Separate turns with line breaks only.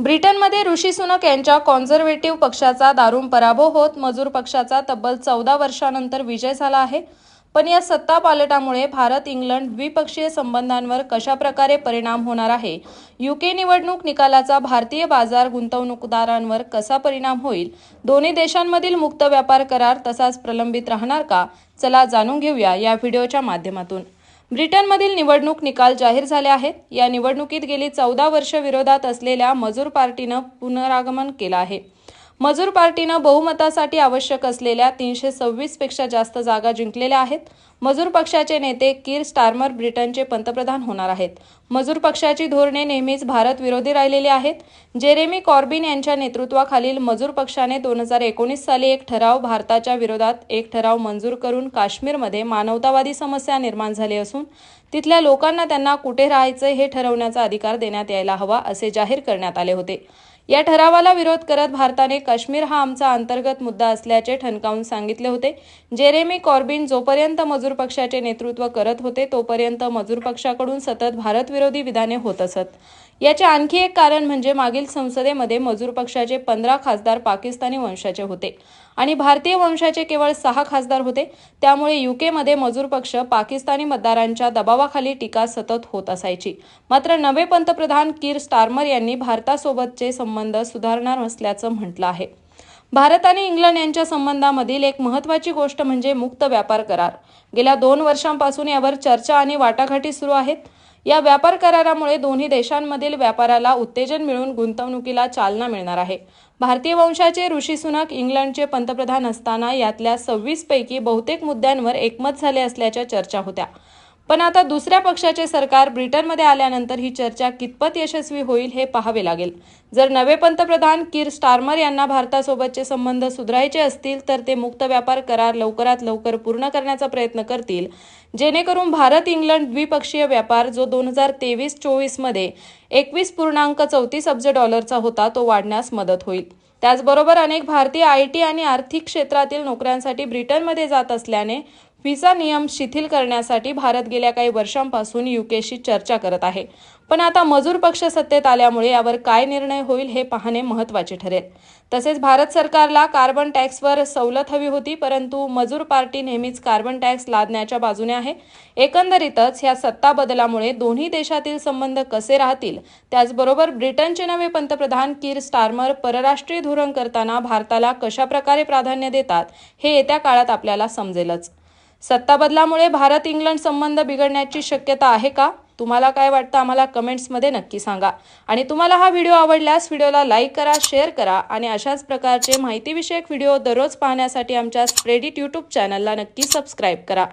ब्रिटनमध्ये ऋषी सुनक यांच्या कॉन्झर्वेटिव्ह पक्षाचा दारुण पराभव होत मजूर पक्षाचा तब्बल चौदा वर्षानंतर विजय झाला आहे. पण या सत्ता पालटामुळे भारत इंग्लंड द्विपक्षीय संबंधांवर कशा प्रकारे परिणाम होणार आहे? युके निवडणूक निकालाचा भारतीय बाजार गुंतवणूकदारांवर कसा परिणाम होईल? दोन्ही देशांमधील मुक्त व्यापार करार तसाच प्रलंबित राहणार का? चला जाणून घेऊया या व्हिडिओच्या माध्यमातून. ब्रिटनमधील निवडणूक निकाल जाहीर झाले आहेत. या निवडणुकीत गेली चौदा वर्ष विरोधात असलेल्या मजूर पार्टीनं पुनरागमन केलं आहे. मजूर पार्टीनं बहुमतासाठी आवश्यक असलेल्या तीनशे सव्वीसपेक्षा जास्त जागा जिंकलेल्या आहेत. मजूर पक्षाचे नेते कीर स्टार्मर ब्रिटनचे पंतप्रधान होणार आहेत. मजूर पक्षाची धोरणे नेहमीच भारत विरोधी राहिलेली आहेत. जेरेमी कॉर्बिन यांच्या नेतृत्वाखालील मजूर पक्षाने दोन हजार एकोणीस साली एक ठराव भारताच्या विरोधात एक ठराव मंजूर करून काश्मीरमध्ये मानवतावादी समस्या निर्माण झाली असून तिथल्या लोकांना त्यांना कुठे राहायचं हे ठरवण्याचा अधिकार देण्यात यायला हवा असे जाहीर करण्यात आले होते. या ठरावाला विरोध करत भारताने काश्मीर हा आमचा अंतर्गत मुद्दा असल्याचे ठणकावून सांगितले होते. जेरेमी कॉर्बिन जोपर्यंत मजूर पक्षाचे नेतृत्व करत होते तोपर्यंत मजूर पक्षाकडून सतत भारतविरोधी विधाने होत असत. याचे आणखी एक कारण म्हणजे मागील संसदेमध्ये मजूर पक्षाचे पंधरा खासदार पाकिस्तानी वंशाचे होते आणि भारतीय वंशाचे केवळ सहा खासदार होते. त्यामुळे युकेमध्ये मजूर पक्ष पाकिस्तानी मतदारांच्या दबावाखाली टीका सतत होत असायची. मात्र नवे पंतप्रधान कीर स्टार्मर यांनी भारतासोबतचे संबंध सुधारणार असल्याचं म्हटलं आहे. भारत आणि इंग्लंड यांच्या संबंधामधील एक महत्त्वाची गोष्ट म्हणजे मुक्त व्यापार करार. गेल्या दोन वर्षांपासून यावर चर्चा आणि वाटाघाटी सुरू आहेत. या व्यापार करारामुळे दोन्ही देशांमधील व्यापाराला उत्तेजन मिळून गुंतवणुकीला चालना मिळणार आहे. भारतीय वंशाचे ऋषी सुनक इंग्लंडचे पंतप्रधान असताना यातल्या सव्वीस पैकी बहुतेक मुद्द्यांवर एकमत झाले असल्याच्या चर्चा होत्या. पण आता दुसऱ्या पक्षाचे सरकार ब्रिटनमध्ये आल्यानंतर ही चर्चा कितपत यशस्वी होईल हे पाहावे लागेल. जर नवे पंतप्रधान कीर स्टार्मर यांना भारतासोबतचे संबंध सुधारायचे असतील तर ते मुक्त व्यापार करार लवकरात लवकर पूर्ण करण्याचा प्रयत्न करतील. जेणेकरून भारत इंग्लंड द्विपक्षीय व्यापार जो दोन हजार तेवीस चोवीसमध्ये एकवीस पूर्णांक चौतीस अब्ज डॉलरचा होता तो वाढण्यास मदत होईल. त्याचबरोबर अनेक भारतीय आय टी आणि आर्थिक क्षेत्रातील नोकऱ्यांसाठी ब्रिटनमध्ये जात असल्याने व्हिसा नियम शिथिल करण्यासाठी भारत गेल्या काही वर्षांपासून युकेशी चर्चा करत आहे. पण आता मजूर पक्ष सत्तेत आल्यामुळे यावर काय निर्णय होईल हे पाहणे महत्त्वाचे ठरेल. तसेच भारत सरकारला कार्बन टॅक्सवर सवलत हवी होती परंतु मजूर पार्टी नेहमीच कार्बन टॅक्स लादण्याच्या बाजूने आहे. एकंदरीतच ह्या सत्ता बदलामुळे दोन्ही देशातील संबंध कसे राहतील त्याचबरोबर ब्रिटनचे नवे पंतप्रधान कीर स्टार्मर परराष्ट्रीय धोरण करताना भारताला कशा प्रकारे प्राधान्य देतात हे येत्या काळात आपल्याला समजेलच. सत्ता बदलामुळे भारत इंग्लंड संबंध बिघडण्याची शक्यता आहे का? तुम्हाला काय वाटतं? आम्हाला कमेंट्समध्ये नक्की सांगा. आणि तुम्हाला हा व्हिडिओ आवडल्यास व्हिडिओला लाईक करा शेअर करा आणि अशाच प्रकारचे माहितीविषयक व्हिडिओ दररोज पाहण्यासाठी आमच्या स्प्रेडिट यूट्यूब चॅनलला नक्की सबस्क्राईब करा.